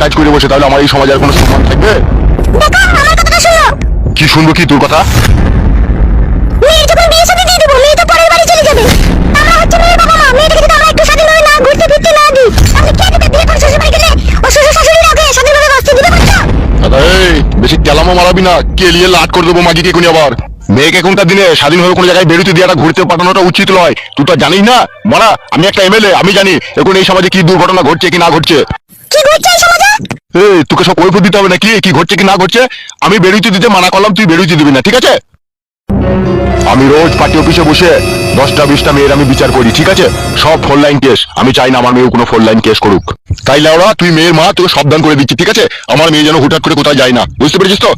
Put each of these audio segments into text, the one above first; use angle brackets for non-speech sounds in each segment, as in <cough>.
কাজ করে বসে তাহলে আমার এই সমাজে আর কোনো সম্মান থাকবে? কি শুনব কি তোর কথা? বেশি কেলামো মারাবি না কেলিয়ে লাট করে দেবো মাগিকে কোনি আবার। মেয়েকে এখনকার দিনে স্বাধীনভাবে কোনো জায়গায় বেরোতে দিয়ে ঘুরতে পাঠানোটা উচিত নয়? তুই তো জানিস না? মারা আমি একটা এমএলএ আমি জানি এখন এই সমাজে কি দুর্ঘটনা ঘটছে কি না ঘটছে। কি ঘটছে সমাজে? এই তোকে সব কৈফত দিতে হবে নাকি? কি ঘটছে কি না ঘটছে? আমি বেরোইতে দিতে মানা করলাম তুই বেরোইতে দিবি না ঠিক আছে? আমি রোজ পার্টি অফিসে বসে দশটা বিশটা মেয়ের আমি বিচার করি ঠিক আছে? সব ফোর লাইন কেস আমি চাই না আমার মেয়ে কোনো ফোর লাইন কেস করুক। তাই লাউরা তুই মেয়ের মা তোকে সাবধান করে দিচ্ছি ঠিক আছে? আমার মেয়ে যেন হুটহাট করে কোথায় যায় না। বুঝতে পেরেছিস তো?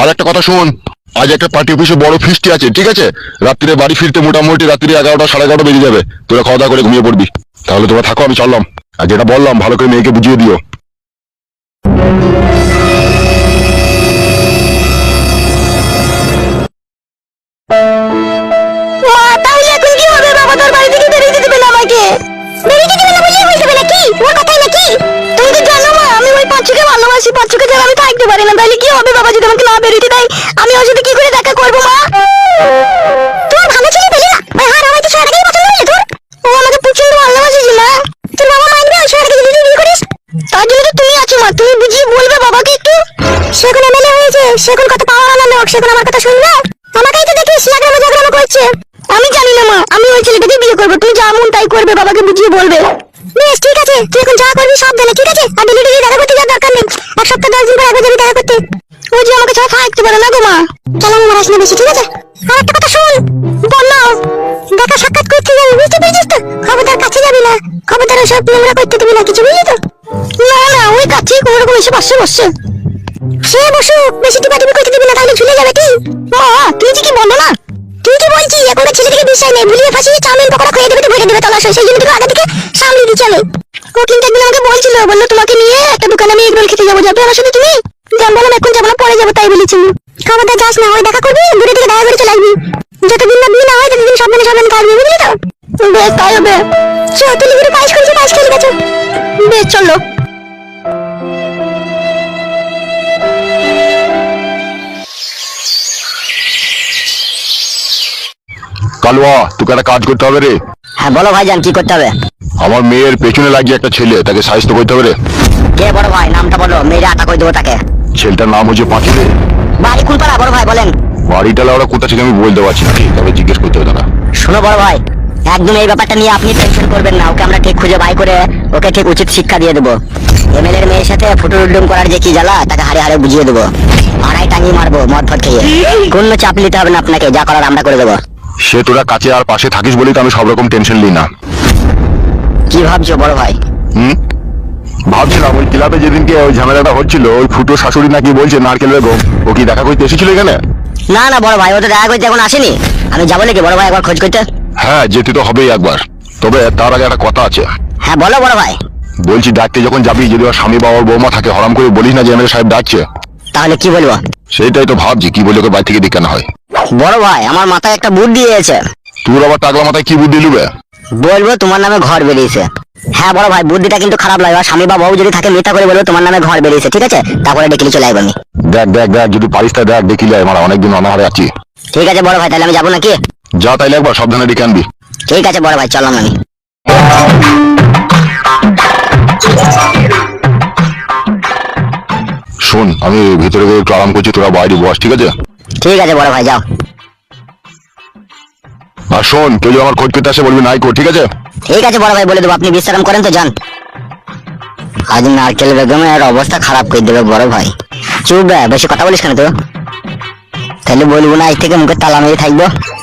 আর একটা কথা শোন আজ একটা পার্টি অফিসে বড় ফিস্টি আছে, ঠিক আছে? রাত্রিরে বাড়ি ফিরতে মোটামুটি রাত্রি এগারোটা, সাড়ে এগারোটা বেজে যাবে। তোরা খাওয়া দাওয়া করে ঘুমিয়ে পড়বি। তাহলে তোরা থাকো, আমি চললাম। আর যেটা বললাম, ভালো করে মেয়েকে বুঝিয়ে দিও। পাঁচুকে ভালোবাসি পাঁচুকে ছাড়া আমি থাকতে পারি না। তাহলে কি হবে বাবা যদি আমাকে না বেরোতে দেয়? আমি ওর সাথে কি করে দেখা করব, মা? তোর ভালো ছেলে পেলে না? হয়েছে তোর। ও আমাকে প্রচণ্ড ভালোবাসে বাবা মানবে ওই তুই বিয়ে করিস? তার জন্য তো তুমি আছো, মা। তুমি বুঝিয়ে বলবে বাবাকে একটু। সেখন এমএলএ হয়েছে সেখন কত আনা লোক সেখন আমার কথা শুনবে। আমাকেই তো দেখিস করছে। আমি জানি না, মা, আমি ওই ছেলেটাকে বিয়ে করব। তুই যা মন তাই করবে, বাবাকে বুঝিয়ে বলবে। বেশ, ঠিক আছে। তুই এখন যা করবি, সব জানে ঠিক আছে? আর দিল্লি দেখা করতে যাওয়ার দরকার নেই। এক সপ্তাহ, দশ দিন পর একবার যাবি দেখা করতে। ও যে আমাকে ছাড়া থাকতে পারে না গো মা। চল আমি মারাস না বেশি, ঠিক আছে? আর একটা কথা শোন বলল দেখা সাক্ষাৎ করতে যাবি বুঝতে পেরেছিস তো? খবরদার কাছে যাবি না। খবরদার সব নোংরা করতে দিবি না, কিছু বুঝলি তো? না না, ওই কাছে কোনো রকম এসে বসছে বসছে। সে বসুক, বেশি টিপাটিপি করতে দিবি না, তাহলে ঝুলে যাবে কি? মা, তুই যে কি বলো না? বলছিস এখনকার ছেলে থেকে বিশ্বাস নেই। ভুলিয়ে ফাঁসিয়ে চাউমিন পকোড়া খেয়ে দেবে তো ভরে দেবে তলাশ সেই জন্য তোকে আগে থেকে সামলে দিচ্ছি আমি। ও কিন্তু একদিন আমাকে বলছিল বলল তোমাকে নিয়ে একটা দোকানে আমি এগরোল খেতে যাব। যাবে আমার সাথে তুমি? আমি বললাম এখন যাব না পরে যাব তাই বলেছি খাবারটা যাস না ওই দেখা করবি? দূরে থেকে দেখা করে চলে আসবি। যতদিন না বিয়ে না হয় ততদিন সাবধানে সাবধানে কাটবি বুঝলি তো? বেশ তাই হবে। চ তুই লিখে পায়েস করেছি পায়েস খেয়ে গেছো। বেশ চলো। কালুয়া তোকে একটা কাজ করতে হবে রে। হ্যাঁ বলো ভাইজান কি করতে হবে? আমার মেয়ের পেছনে লাগিয়ে একটা ছেলে তাকে সাহায্য করতে হবে রে। কে বড় ভাই? নামটা বলো মেয়েরা আটা করে দেবো তাকে? ছেলেটার নাম হচ্ছে রে বাড়ি কুলপাড়া বড় ভাই বলেন। বাড়িটা ওরা কোথা থেকে আমি বলতে পারছি না ঠিক তবে জিজ্ঞেস করতে হবে দাদা। শোনো বড় ভাই একদম এই ব্যাপারটা নিয়ে আপনি টেনশন করবেন না ওকে আমরা ঠিক খুঁজে বাই করে ওকে ঠিক উচিত শিক্ষা দিয়ে দেবো। এমএলএর মেয়ের সাথে ফুটুর উল্ডুম করার যে কি জ্বালা তাকে হারে হারে বুঝিয়ে দেবো। আড়াই টাঙিয়ে মারবো মদ ফদ খেয়ে। কোনো চাপ নিতে হবে না আপনাকে যা করার আমরা করে দেবো। সে তোরা কাছে আর পাশে থাকিস বলেই তো আমি সব রকম টেনশন নিই না। কি ভাবছ বড় ভাই? হুম? ভাবছিলাম ওই ক্লাবে যেদিনকে ওই ঝামেলাটা হচ্ছিল ওই ফুটো শাশুড়ি নাকি বলছে নারকেল বেগম ও কি দেখা করতে এসেছিল এখানে? না না বড় ভাই ও তো দেখা করতে এখন আসেনি। আমি যাব নাকি বড় ভাই একবার খোঁজ করতে? হ্যাঁ যেতে তো হবেই একবার। তবে তার আগে একটা কথা আছে। হ্যাঁ বলো বড় ভাই। বলছি ডাকতে যখন যাবি যদি ওর স্বামী বা ওর বৌমা থাকে হরাম করে বলিস না যে এমএলএ সাহেব ডাকছে। তাহলে কি বলব? সেইটাই তো ভাবছি কি বলে ওকে বাড়ি থেকে ডেকে হয়। বড় ভাই আমার মাথায় একটা বুদ্ধি এসেছে। তোর আবার টাকলা মাথায় কি বুদ্ধি লুবে? বলব তোমার নামে ঘর বেরিয়েছে। হ্যাঁ বড় ভাই বুদ্ধিটা কিন্তু খারাপ লাগে। স্বামী বা বউ যদি থাকে মিথ্যা করে বলব তোমার নামে ঘর বেরিয়েছে ঠিক আছে? তারপরে ডেকে চলে আসব আমি। দেখ দেখ দেখ যদি পারিস তা দেখ দেখিলে আমার অনেকদিন অনাহারে আছি। ঠিক আছে বড় ভাই তাহলে আমি যাব নাকি? যা তাইলে একবার সাবধানে ডেকে আনবি। ঠিক আছে বড় ভাই চললাম আমি। শোন আমি ভিতরে গিয়ে একটু আরাম করছি তোরা বাইরে বস ঠিক আছে? ঠিক আছে বড় ভাই যাও। আর শোন যদি আমার খোঁজ করতে আসে বলবি নাইকো ঠিক আছে? ঠিক আছে বড় ভাই বলে দেবো আপনি বিশ্রাম করেন তো যান। আজ নারকেল বেগমের অবস্থা খারাপ করে দেবে বড় ভাই। চুপ বে, বেশি কথা বলিস কেন তো তাহলে বলব না আজ থেকে মুখে তালা মেরে থাকব।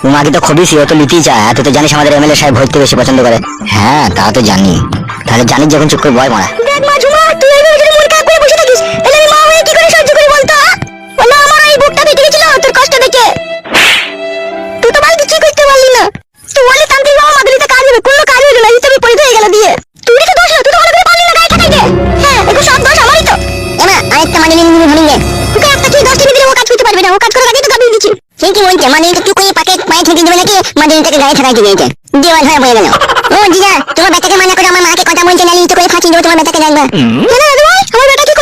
উমাকে তো খুবই ও তো নিতেই চায়। তুই তো জানিস আমাদের এমএলএ সাহেব ভর্তি বেশি পছন্দ করে। হ্যাঁ তা তো জানি। তাহলে জানিস যখন চুপ করে বয় মারা। তুই বলে তান্ত্রিক বাবা মাদুরিতে কাজ হবে কোনো কাজ হলো না হিসেবে পরিত হয়ে গেল দিয়ে। তুই তো দোষ তুই তো ভালো করে পারলি না গায়ে ঠেকাইতে। হ্যাঁ এখন সব দোষ আমারই তো। এমা আরেকটা মানে নিয়ে নিয়ে ভাঙিয়ে তোকে একটা কি দোষ দিলে ও কাজ করতে পারবে না ও কাজ করার আগে তো কাবিয়ে দিচ্ছি সে কি বলছে? মানে একটু করে পাকে পায়ে ঠেকে দেবে নাকি? মাদুরিটাকে গায়ে ঠেকাইতে দিয়েছে। দেওয়াল হয়ে গেল। ও জিজা তোমার বেটাকে মানা করে আমার মাকে কথা বলছে নালি তো করে ফাঁসি দেবো তোমার বেটাকে জানবা। দাদু ভাই আমার বেটা কি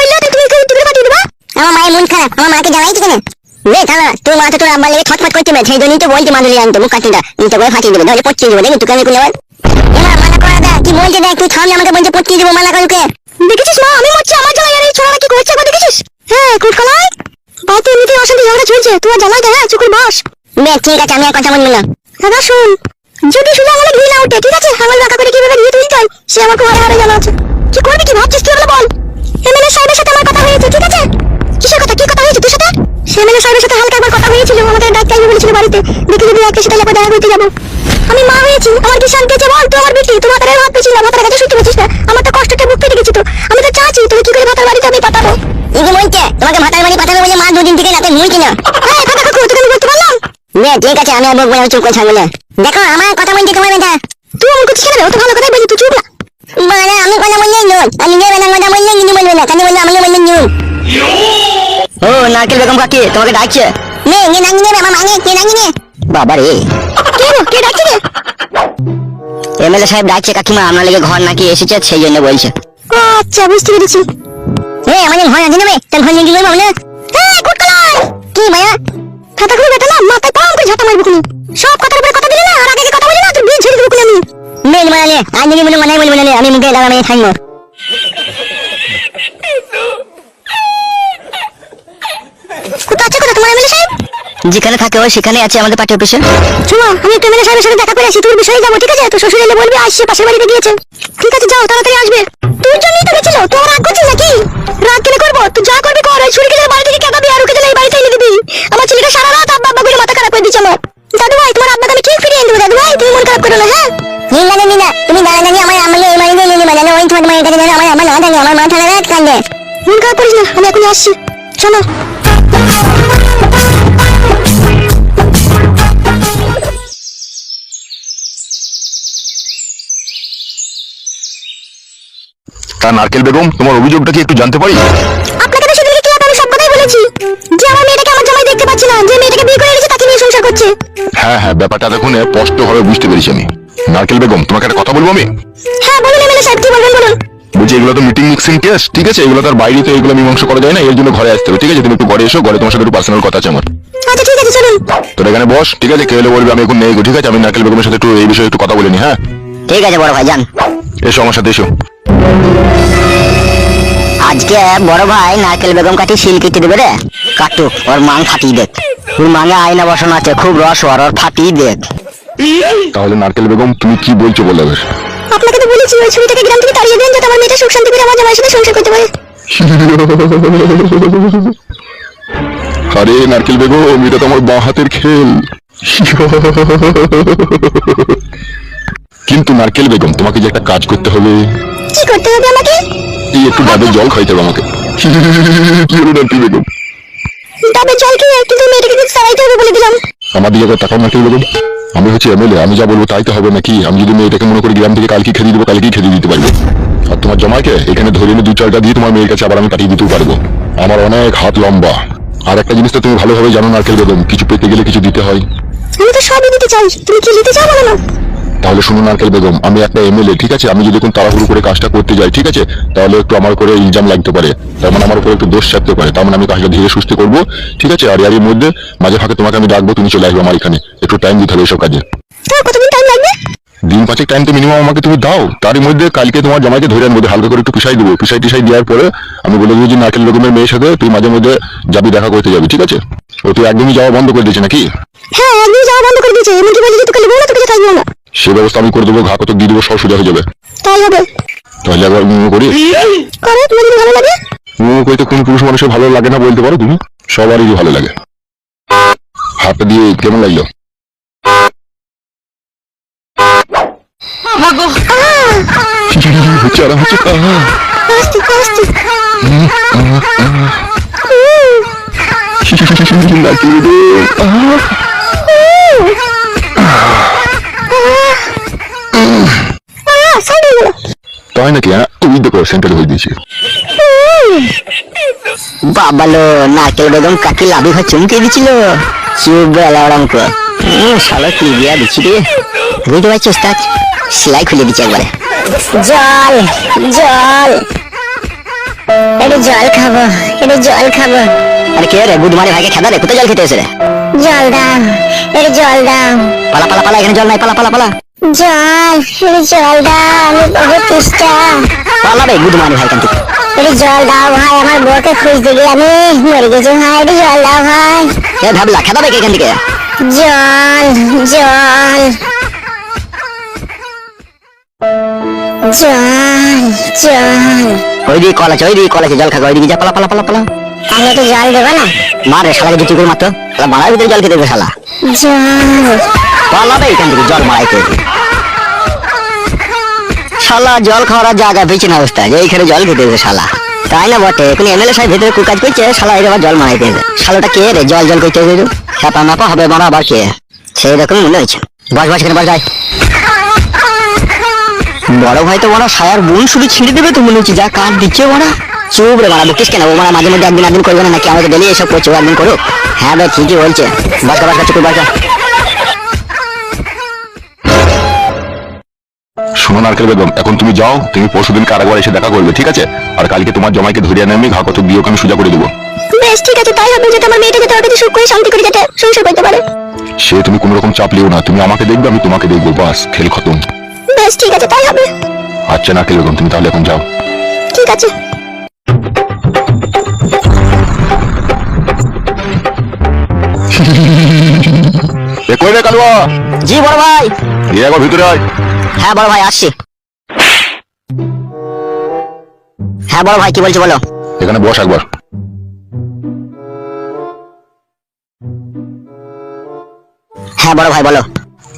মন খারাপ আমার মাকে জানাই কেন? নে, থালা, তোর মা তো তোর আব্বার দেখি তুই দেখ আমার দেখেছিস? হ্যাঁ হ্যাঁ আমি আর কথা বলব দাদা, শুন, যদি শুধু আঙুলে ঘি ঠিক আছে? আঙুল বাঁকা করে কীভাবে ঘি তুলতে হয়, সে আমার খুব হারে জানা আছে। ভাবছিস তুই বল। এমএলএ সাহেবের সাথে আমার কথা হয়েছে ঠিক আছে কিসের কথা কি কথা হয়েছে তোর এমএলএ সাহেবের সাথে হালকা একবার কথা হয়েছিল আমাদের ডাক চাইবে বলেছিল বাড়িতে দেখি যদি একটা সাথে একবার দেখা করতে যাব। আমি মা হয়েছি আমার কি শান্তি আছে বল তুই আমার বেটি? তুই ভাতারের ভাত না ভাতারের কাছে শুনতে পাচ্ছিস না। আমার তো কষ্টটা বুক পেতে গেছি তো। আমি তো চাচ্ছি তুই কি করে ভাতার বাড়িতে আমি পাঠাবো? ইগো মইতে তোমাকে ভাতার বাড়ি পাঠাবে বলে মা দুদিন থেকে রাতে মুই কিনা? হ্যাঁ কথা কাকু তোকে আমি বলতে পারলাম। নে ঠিক আছে আমি আর বকবো না চুপ করে থাকব না। দেখো আমার কথা বলতে তোমার বেটা তুই আমার কথা ছেড়ে তো ভালো কথাই বলছি তুই চুপ না। মানে আমি কথা বললেই নুন আর নিজের বেলা কথা বললেই কিন্তু বলবে না। কেন বললে আমাকে বললে নুন ও নারকেল বেগম কাকি তোমাকে ডাকছে। নে নে নাঙ্গি নে আমার মাঙে কে নাঙ্গি নে বাবা রে। কে গো কে ডাকছে রে? এমএলএ সাহেব ডাকছে কাকিমা আপনার লেগে ঘর নাকি এসেছে সেই জন্য বলছে। আচ্ছা বুঝতে পেরেছি। এ আমাদের ভয় আছে নেবে? তার ভয় নিয়ে করব না গুড কালার! কি ভাইয়া ফাটা করে বেটা না মাথায় পাম করে ঝাঁটা মারবো সব কথার উপরে কথা দিলি না আর আগে কথা বলি না তুই বিয়ে ছেড়ে দেবো আমি মেল মানালে আজ নাকি বলে মানাই বলব না আমি মুখে লাগা মেয়ে থাকব এমএলএ সাহেব? যেখানে থাকে ও সেখানে আছে আমাদের পার্টি অফিসে। শোনো আমি একটু এমএলএ সাহেবের সাথে দেখা করে আসি তোর বিষয়ে যাব ঠিক আছে? তো শ্বশুর এলে বলবি আসছে পাশের বাড়িতে গিয়েছে। ঠিক আছে যাও তাড়াতাড়ি আসবে। তোর জন্যই তো গেছিল তো রাগ করছিস নাকি? রাগ কেন করব? তুই যা করবি কর ওই ছুরিকে বাড়ি থেকে কেটাবি আর ওকে যে এই বাড়িতে এনে দিবি। আমার ছেলেটা সারা রাত আব্বা আব্বা করে মাথা খারাপ করে দিচ্ছে আমার। দাদু ভাই তোমার আব্বাকে আমি ঠিক ফিরিয়ে এনে দেবো দাদু ভাই তুমি মন খারাপ করো না হ্যাঁ? নিনা নিনা তুমি দাঁড়া দাঁড়িয়ে আমার আমাকে এই এনে দিবা জানো ওই তোমার মায়ের কাছে জানো আমার আমার না থাকে আমার মাথা রাত কান্দে মন খারাপ করিস না আমি এখনই আসছি। চলো তা নারকেল বেগম তোমার অভিযোগটা কি একটু জানতে পারি? আপনাকে তো সেদিনকে ক্লাবে আমি সব কথাই বলেছি? যে আমার মেয়েটাকে আমার জামাই দেখতে পাচ্ছে না যে মেয়েটাকে বিয়ে করে এনেছে তাকে নিয়ে সংসার করছে। হ্যাঁ হ্যাঁ ব্যাপারটা দেখুন স্পষ্ট ভাবে বুঝতে পেরেছি আমি। নারকেল বেগম তোমাকে একটা কথা বলব আমি? হ্যাঁ বলুন এমএলএ সাহেব কি বলবেন বলুন? বলছি এগুলো তো মিটিং মিক্সিং কেস ঠিক আছে? এগুলো তার বাইরে তো এগুলো মীমাংসা করা যায় না এর জন্য ঘরে আসতে হবে ঠিক আছে? তুমি একটু ঘরে এসো ঘরে তোমার সাথে একটু পার্সোনাল কথা আছে আমার। আচ্ছা ঠিক আছে চলুন। তোর এখানে বস ঠিক আছে? কেউ বলবে আমি এখন নেই গো, ঠিক আছে? আমি নারকেল বেগমের সাথে একটু এই বিষয়ে একটু কথা বলে নি হ্যাঁ? ঠিক আছে বড় ভাই যান। এসো আমার সাথে এসো। আজকে বড় ভাই নারকেল বেগম কাটি শিল কেটে দেবে রে। কাটু ওর মাং ফাটিয়ে দেখ। ওর মাঙে আয়না বসানো আছে খুব রস ওর ওর ফাটিয়ে দেখ। তাহলে নারকেল বেগম তুমি কি বলছো বলে এবার? আপনাকে তো বলেছি ওই ছুরিটাকে গ্রাম থেকে তাড়িয়ে দেন যাতে আমার মেয়েটা সুখ শান্তি করে আমার জামাইয়ের সাথে সংসার করতে পারে। আরে নারকেল বেগম এটা তো আমার বাঁ হাতের খেল। কিন্তু নারকেল বেগম তোমাকে যে একটা কাজ করতে হবে কি করতে হবে আমাকে? এই একটু ডাবের জল খাইতে হবে আমাকে। <laughs> কি হলো নারকেল বেগম? ডাবের জল খেয়ে কিন্তু মেয়েটাকে কিন্তু তাড়াইতে হবে বলে দিলাম। আমার দিকে একবার তাকাও নারকেল বেগম। আমি হচ্ছে এমএলএ আমি যা বলব তাই তো হবে নাকি? আমি যদি মেয়েটাকে মনে করি গ্রাম থেকে কালকে খেতে দিবো কালকেই খেতে দিতে পারব। আর তোমার জমাকে এখানে ধরে এনে দু চারটা দিয়ে তোমার মেয়ের কাছে আবার আমি পাঠিয়ে দিতেও পারব। আমার অনেক হাত লম্বা। আর একটা জিনিস তো তুমি ভালোভাবে জানো নারকেল বেগম কিছু পেতে গেলে কিছু দিতে হয়। আমি তো সবই দিতে চাই। তুমি কি নিতে চাও বলো না? তাহলে শুনুন নারকেল বেগম আমি একটা এমএলএ ঠিক আছে? আমি যদি কোন তাড়াহুড়ো করে কাজটা করতে যাই ঠিক আছে? তাহলে একটু আমার করে ইলজাম লাগতে পারে। তার মানে আমার উপরে একটু দোষ চাপতে পারে। তার মানে আমি কাজটা ধীরে সুস্থ করব ঠিক আছে? আর এর মধ্যে মাঝে ফাঁকে তোমাকে আমি ডাকবো তুমি চলে আসবে আমার এখানে। একটু টাইম দিতে হবে এসব কাজে। দিন পাঁচেক টাইম তো মিনিমাম আমাকে তুমি দাও। তারই মধ্যে কালকে তোমার জামাইকে ধরে আনব হালকা করে একটু পিসাই দেবো। পিসাই টিসাই দেওয়ার পরে আমি বলে দেবো যে নারকেল বেগমের মেয়ের সাথে তুই মাঝে মধ্যে যাবি দেখা করতে যাবি ঠিক আছে? ও তুই একদমই যাওয়া বন্ধ করে দিয়েছে নাকি? হ্যাঁ একদিন যাওয়া বন্ধ করে দিয়েছে। এমনকি বলে যে তোকে যে থাকব না। সে ব্যবস্থা আমি করে দেবো ঘা কত দিয়ে দেবো সব সোজা হয়ে যাবে তাই হবে তাহলে একবার উম করি করো তোমার যদি ভালো লাগে উম কইতে কোন পুরুষ মানুষের ভালো লাগে না বলতে পারো তুমি সবারই ভালো লাগে হাতটা দিয়ে কেমন লাগল হচ্ছে আহ, আস্তে আস্তে নারকেল বেগম, আহ। সাইডে গেলো তাই নাকি হ্যাঁ? তুমি দেখো সেন্টার হয়ে দিয়েছি বাবালো নারকেল বেগম কাকি লাভি ঘর চমকে দিছিল। চুপ বেলা ওরম শালা কি দিয়া দিচ্ছি রে? বুঝতে পারছি ওস্তাদ? সেলাই খুলে দিচ্ছে একবারে। জল জল। জল খাব একটু জল খাব। আরে কে রে গুদমারি ভাইকে খেদা রে? কোথায় জল খেতে এসে রে? জল দাও জল দাও। পালা পালা পালা এখানে জল নাই পালা পালা পালা। জল জল দাও আমি বহু রে গুদমারি ভাই কিন্তু। একটু জল দাও ভাই আমার বউকে খুঁজতে গিয়ে আমি মরে গেছি ভাই একটু জল দাও ভাই। এ ভাবলা খেদা বে এখান থেকে? জল জল। জল জল। ওই দিকে কল আছে ওই দিকে কল আছে জল খাগা ওই দিকে যা পালা পালা পালা পালা। তাহলে একটু জল দেবো না? মার শালাকে জুতি করে শালা মারার ভিতরে জল খেতে দেবে শালা। জল। পালা বে এখান থেকে, জল মারাইতে শালা, জল খাওয়ার জায়গা পেয়েছে না অবস্থা যে এইখানে জল খেতে দেবে শালা। তাই না বটে? এখন এমএলএ সাহেব ভেতরে কুকাজ করছে, শালা এর জল মারাইতে দেবে শালাটা কে রে? জল জল করতে দেবে চাপা মাপা হবে মারা আবার কে? সেই রকমই মনে হচ্ছে। বস বস, এখানে বস যাই বড় ভাই তো বড় সায়ার বোন শুধু ছিঁড়ে দেবে তো মনে হচ্ছে, যা কাঠ দিচ্ছে বড়া চুপ রে মারা বকিস কেন? ও মারা মাঝে মধ্যে একদিন একদিন করবে না নাকি? আমাকে ডেলি এসব করছে একদিন করুক। হ্যাঁ ভাই ঠিকই বলছে। বাসা বাসা চুপ বাসা। শোনো নারকেল বেগম এখন তুমি যাও তুমি পরশুদিন কারাগার এসে দেখা করবে ঠিক আছে? আর কালকে তোমার জমাইকে ধরে আনে আমি ঘা কত দিয়ে ওকে আমি সোজা করে দেবো। বেশ ঠিক আছে তাই হবে যাতে আমার মেয়েটা যাতে ওর কাছে সুখ করে শান্তি করে যাতে সংসার করতে পারে। সে তুমি কোনো রকম চাপ লিও না তুমি আমাকে দেখবে আমি তোমাকে দেখব বাস খেল খতম। বেশ ঠিক আছে তাই হবে। আচ্ছা নারকেল বেগম তুমি তাহলে এখন যাও। ঠিক আছে। এ কই রে কালুয়া? জি বড় ভাই। এ একবার ভিতরে আয়। হ্যাঁ বড় ভাই আসছি। হ্যাঁ বড় ভাই কি বলছো বলো? এখানে বস একবার। হ্যাঁ বড় ভাই বলো।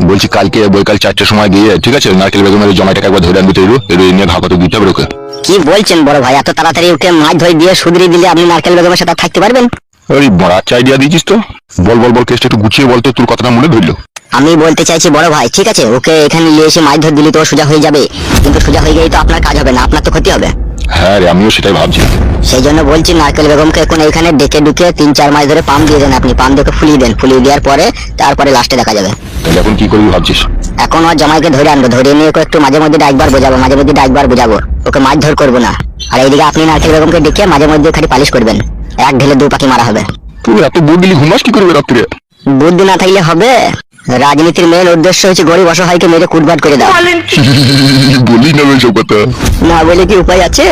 বলছি কালকে বৈকাল চারটের সময় গিয়ে ঠিক আছে? নারকেল বেগমের জমাটাকে একবার ধরে আনবি তৈরি এর নিয়ে ঘা কত দিতে হবে ওকে? কি বলছেন বড় ভাই? এত তাড়াতাড়ি উঠে মাছ ধরে দিয়ে সুদরি দিলে আপনি নারকেল বেগমের সাথে থাকতে পারবেন? ওই বড় আচ্ছা আইডিয়া দিয়েছিস তো? বল বল বল কেসটা একটু গুছিয়ে বল তো তোর কথাটা মনে ধরলো। আমি বলতে চাইছি বড় ভাই ঠিক আছে ওকে এখানে নিয়ে এসে মাছ ধরে দিলে তো সোজা হয়ে যাবে কিন্তু সোজা হয়ে গেলেই তো আপনার কাজ হবে না আপনার তো ক্ষতি হবে। হ্যাঁ রে আমিও সেটাই ভাবছি। সেই জন্য বলছি নারকেল বেগমকে এখন এখানে ডেকে ডুকে তিন চার মাস ধরে পাম দিয়ে দেন আপনি পাম দিয়ে ফুলিয়ে দেন ফুলিয়ে দেওয়ার পরে তারপরে লাস্টে দেখা যাবে। তাহলে এখন কি করবি ভাবছিস? এখন ওর জামাইকে ধরে আনব ধরে নিয়ে ওকে একটু মাঝে মধ্যে ডাকবার বোঝাবো মাঝে মধ্যে ডাকবার বোঝাবো ওকে মাছ ধর করব না। আর এইদিকে আপনি নারকেল বেগমকে ডেকে মাঝে মধ্যে খালি পালিশ করবেন এক ঢেলে দু পাখি মারা হবে। তুই এত বুদ্ধি ঘুমাস কি করবে রাত্রে? বুদ্ধি না থাকলে হবে? রাজনীতির মেন উদ্দেশ্য হচ্ছে গরিব অসহায়কে মেরে কুটবাট করে দাও। <laughs> বলি না সব কথা না বলে কি উপায় আছে?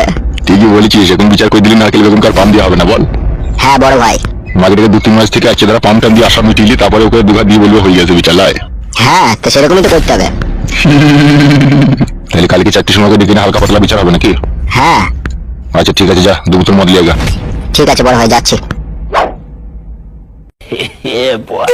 ঠিকই বলেছিস এখন বিচার করে দিলি নারকেল বেগমকে আর পাম দিয়ে হবে না বল। হ্যাঁ বড় ভাই। মাঝে থেকে দু তিন মাস থেকে আছে তারা পাম টাম দিয়ে আসা মিটিলি তারপরে ওকে দুঘা দিয়ে বলবে হয়ে গেছে বিচার লাই হ্যাঁ তো সেরকমই তো করতে হবে। <laughs> তাহলে কালকে চারটির সময় দিকে হালকা পাতলা বিচার হবে নাকি? হ্যাঁ। আচ্ছা ঠিক আছে যা দু বোতল মদ লিয়ে গা। ঠিক আছে বড় ভাই যাচ্ছি। <laughs> Yeah, boy.